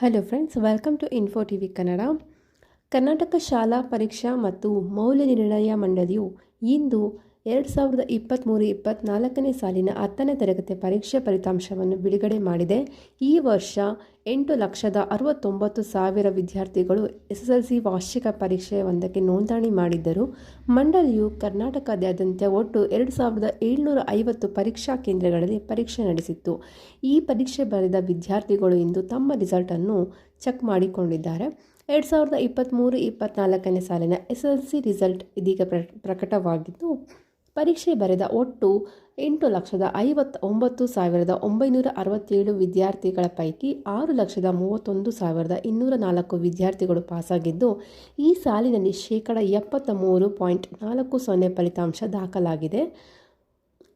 Hello friends welcome to info T V Kannada Karnataka ಶಾಲಾ ಪರೀಕ್ಷಾ ಮತ್ತು ಮೌಲ್ಯ ನಿರ್ಣಯ ಮಂಡಳಿಯು ಇಂದು ಎರಡು ಸಾವಿರದ ಇಪ್ಪತ್ತ್ಮೂರು ಇಪ್ಪತ್ತ್ನಾಲ್ಕನೇ ಸಾಲಿನ ಹತ್ತನೇ ತರಗತಿ ಪರೀಕ್ಷೆ ಫಲಿತಾಂಶವನ್ನು ಬಿಡುಗಡೆ ಮಾಡಿದೆ. ಈ ವರ್ಷ ಎಂಟು ಲಕ್ಷದ ಅರವತ್ತೊಂಬತ್ತು ಸಾವಿರ ವಿದ್ಯಾರ್ಥಿಗಳು ಎಸ್ ಎಸ್ ಎಲ್ ಸಿ ವಾರ್ಷಿಕ ಪರೀಕ್ಷೆ ಒಂದಕ್ಕೆ ನೋಂದಣಿ ಮಾಡಿದ್ದರು. ಮಂಡಳಿಯು ಕರ್ನಾಟಕದಾದ್ಯಂತ ಒಟ್ಟು ಎರಡು ಸಾವಿರದ ಏಳ್ನೂರ ಐವತ್ತು ಪರೀಕ್ಷಾ ಕೇಂದ್ರಗಳಲ್ಲಿ ಪರೀಕ್ಷೆ ನಡೆಸಿತ್ತು. ಈ ಪರೀಕ್ಷೆ ಬರೆದ ವಿದ್ಯಾರ್ಥಿಗಳು ಇಂದು ತಮ್ಮ ರಿಸಲ್ಟನ್ನು ಚೆಕ್ ಮಾಡಿಕೊಂಡಿದ್ದಾರೆ. ಎರಡು ಸಾವಿರದ ಇಪ್ಪತ್ತ್ಮೂರು ಇಪ್ಪತ್ತ್ನಾಲ್ಕನೇ ಸಾಲಿನ ಎಸ್ ಎಲ್ ಸಿ ರಿಸಲ್ಟ್ ಇದೀಗ ಪ್ರ ಪ್ರಕಟವಾಗಿದ್ದು ಪರೀಕ್ಷೆ ಬರೆದ ಒಟ್ಟು ಎಂಟು ಲಕ್ಷದ ಐವತ್ತ ಒಂಬತ್ತು ಸಾವಿರದ ಒಂಬೈನೂರ ಅರವತ್ತೇಳು ವಿದ್ಯಾರ್ಥಿಗಳ ಪೈಕಿ ಆರು ಲಕ್ಷದ ಮೂವತ್ತೊಂದು ಸಾವಿರದ ಇನ್ನೂರ ನಾಲ್ಕು ವಿದ್ಯಾರ್ಥಿಗಳು ಪಾಸಾಗಿದ್ದು, ಈ ಸಾಲಿನಲ್ಲಿ ಶೇಕಡ ಎಪ್ಪತ್ತ ಮೂರು ಪಾಯಿಂಟ್ ನಾಲ್ಕು ಸೊನ್ನೆ ಫಲಿತಾಂಶ ದಾಖಲಾಗಿದೆ.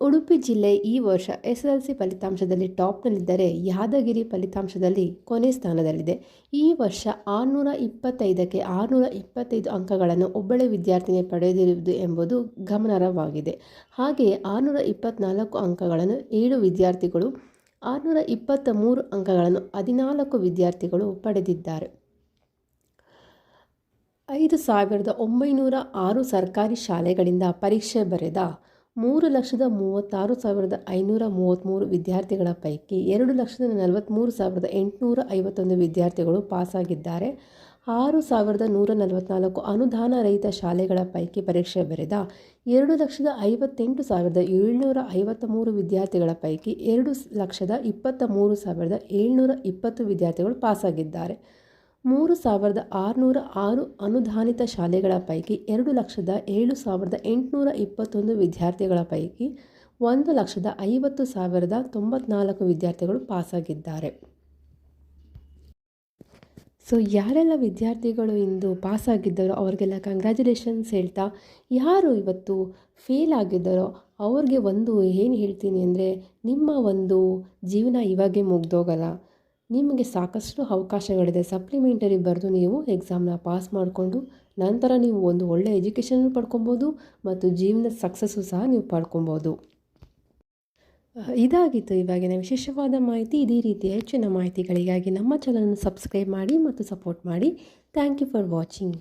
ಉಡುಪಿ ಜಿಲ್ಲೆ ಈ ವರ್ಷ ಎಸ್ ಎಲ್ ಸಿ ಫಲಿತಾಂಶದಲ್ಲಿ ಟಾಪ್ನಲ್ಲಿದ್ದರೆ ಯಾದಗಿರಿ ಫಲಿತಾಂಶದಲ್ಲಿ ಕೊನೆ ಸ್ಥಾನದಲ್ಲಿದೆ. ಈ ವರ್ಷ ಆರುನೂರ ಇಪ್ಪತ್ತೈದಕ್ಕೆ ಆರುನೂರ ಇಪ್ಪತ್ತೈದು ಅಂಕಗಳನ್ನು ಒಬ್ಬಳೆ ವಿದ್ಯಾರ್ಥಿನಿ ಪಡೆದಿರುವುದು ಎಂಬುದು ಗಮನಾರ್ಹವಾಗಿದೆ. ಹಾಗೆಯೇ ಆರುನೂರ ಇಪ್ಪತ್ತ್ನಾಲ್ಕು ಅಂಕಗಳನ್ನು ಏಳು ವಿದ್ಯಾರ್ಥಿಗಳು, ಆರುನೂರ ಇಪ್ಪತ್ತ ಮೂರು ಅಂಕಗಳನ್ನು ಹದಿನಾಲ್ಕು ವಿದ್ಯಾರ್ಥಿಗಳು ಪಡೆದಿದ್ದಾರೆ. ಐದು ಸಾವಿರದ ಒಂಬೈನೂರ ಆರು ಸರ್ಕಾರಿ ಶಾಲೆಗಳಿಂದ ಪರೀಕ್ಷೆ ಬರೆದ ಮೂರು ಲಕ್ಷದ ಮೂವತ್ತಾರು ಸಾವಿರದ ಐನೂರ ಮೂವತ್ತ್ಮೂರು ವಿದ್ಯಾರ್ಥಿಗಳ ಪೈಕಿ ಎರಡು ಲಕ್ಷದ ನಲವತ್ತ್ಮೂರು ಸಾವಿರದ ಎಂಟುನೂರ ಐವತ್ತೊಂದು ವಿದ್ಯಾರ್ಥಿಗಳು ಪಾಸಾಗಿದ್ದಾರೆ. ಆರು ಸಾವಿರದ ನೂರ ನಲವತ್ತ್ನಾಲ್ಕು ಅನುದಾನ ರಹಿತ ಶಾಲೆಗಳ ಪೈಕಿ ಪರೀಕ್ಷೆ ಬರೆದ ಎರಡು ಲಕ್ಷದ ಐವತ್ತೆಂಟು ಸಾವಿರದ ಏಳ್ನೂರ ಐವತ್ತ ಮೂರು ವಿದ್ಯಾರ್ಥಿಗಳ ಪೈಕಿ ಎರಡು ಲಕ್ಷದ ಇಪ್ಪತ್ತ ಮೂರು ಸಾವಿರದ ಏಳ್ನೂರ ಇಪ್ಪತ್ತು ವಿದ್ಯಾರ್ಥಿಗಳು ಪಾಸಾಗಿದ್ದಾರೆ. ಮೂರು ಸಾವಿರದ ಆರುನೂರ ಆರು ಅನುದಾನಿತ ಶಾಲೆಗಳ ಪೈಕಿ ಎರಡು ಲಕ್ಷದ ಏಳು ಸಾವಿರದ ಎಂಟುನೂರ ಇಪ್ಪತ್ತೊಂದು ವಿದ್ಯಾರ್ಥಿಗಳ ಪೈಕಿ ಒಂದು ಲಕ್ಷದ ಐವತ್ತು ಸಾವಿರದ ತೊಂಬತ್ನಾಲ್ಕು ವಿದ್ಯಾರ್ಥಿಗಳು ಪಾಸಾಗಿದ್ದಾರೆ. ಸೊ, ಯಾರೆಲ್ಲ ವಿದ್ಯಾರ್ಥಿಗಳು ಇಂದು ಪಾಸಾಗಿದ್ದರೋ ಅವ್ರಿಗೆಲ್ಲ ಕಂಗ್ರ್ಯಾಚುಲೇಷನ್ಸ್ ಹೇಳ್ತಾ, ಯಾರು ಇವತ್ತು ಫೇಲ್ ಆಗಿದ್ದಾರೋ ಅವ್ರಿಗೆ ಒಂದು ಏನು ಹೇಳ್ತೀನಿ ಅಂದರೆ, ನಿಮ್ಮ ಒಂದು ಜೀವನ ಇವಾಗೆ ಮುಗ್ದೋಗಲ್ಲ. ನಿಮಗೆ ಸಾಕಷ್ಟು ಅವಕಾಶಗಳಿದೆ. ಸಪ್ಲಿಮೆಂಟರಿ ಬರೆದು ನೀವು ಎಕ್ಸಾಮ್ನ ಪಾಸ್ ಮಾಡಿಕೊಂಡು ನಂತರ ನೀವು ಒಂದು ಒಳ್ಳೆಯ ಎಜುಕೇಷನ್ ಪಡ್ಕೊಬೋದು ಮತ್ತು ಜೀವನದ ಸಕ್ಸಸ್ಸು ಸಹ ನೀವು ಪಡ್ಕೊಬೋದು. ಇದಾಗಿತ್ತು ಇವಾಗಿನ ವಿಶೇಷವಾದ ಮಾಹಿತಿ. ಇದೇ ರೀತಿಯ ಹೆಚ್ಚಿನ ಮಾಹಿತಿಗಳಿಗಾಗಿ ನಮ್ಮ ಚಾನಲನ್ನು ಸಬ್ಸ್ಕ್ರೈಬ್ ಮಾಡಿ ಮತ್ತು ಸಪೋರ್ಟ್ ಮಾಡಿ. Thank you for watching